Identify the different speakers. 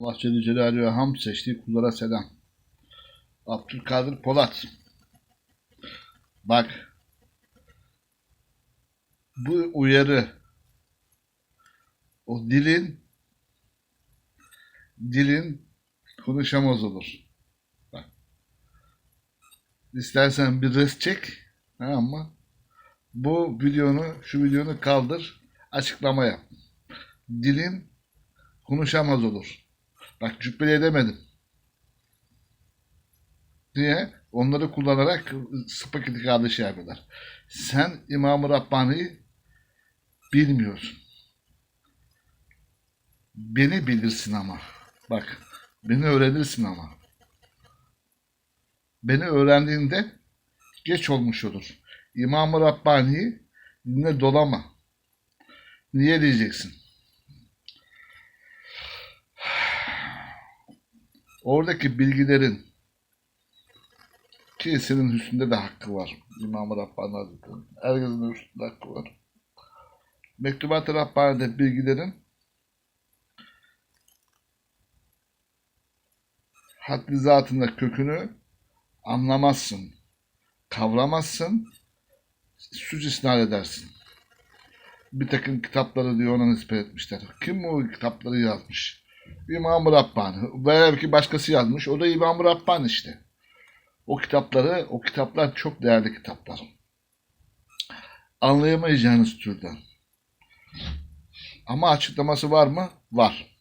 Speaker 1: Allah Celle Celaluhu ve hamd seçtiği kullara selam. Abdülkadir Polat. Bak. Bu uyarı o dilin dilin konuşamaz olur. Bak. İstersen bir rest çek tamam mı? Bu videonu, şu videonu kaldır, açıklama yap. Dilin konuşamaz olur. Bak cübbeli edemedim. Niye? Onları kullanarak sıpak itikadı şey yapıyorlar. Sen İmam-ı Rabbani'yi bilmiyorsun. Beni bilirsin ama. Bak, beni öğrenirsin ama. Beni öğrendiğinde geç olmuş olur. İmam-ı Rabbani'yi dinle dolama. Niye diyeceksin? Oradaki bilgilerin ki senin üstünde de hakkı var. İmam-ı Rabbani Hazretleri. Herkesin üstünde hakkı var. Mektubat-ı Rabbani'de bilgilerin haddi zatında kökünü anlamazsın, kavramazsın, suç isnat edersin. Bir takım kitapları diyor ona nispet etmişler. Kim o kitapları yazmış? İmam-ı Rabbani. Belki başkası yazmış. O da İmam-ı işte. O kitapları, o kitaplar çok değerli kitaplar. Anlayamayacağınız türden. Ama açıklaması var mı? Var.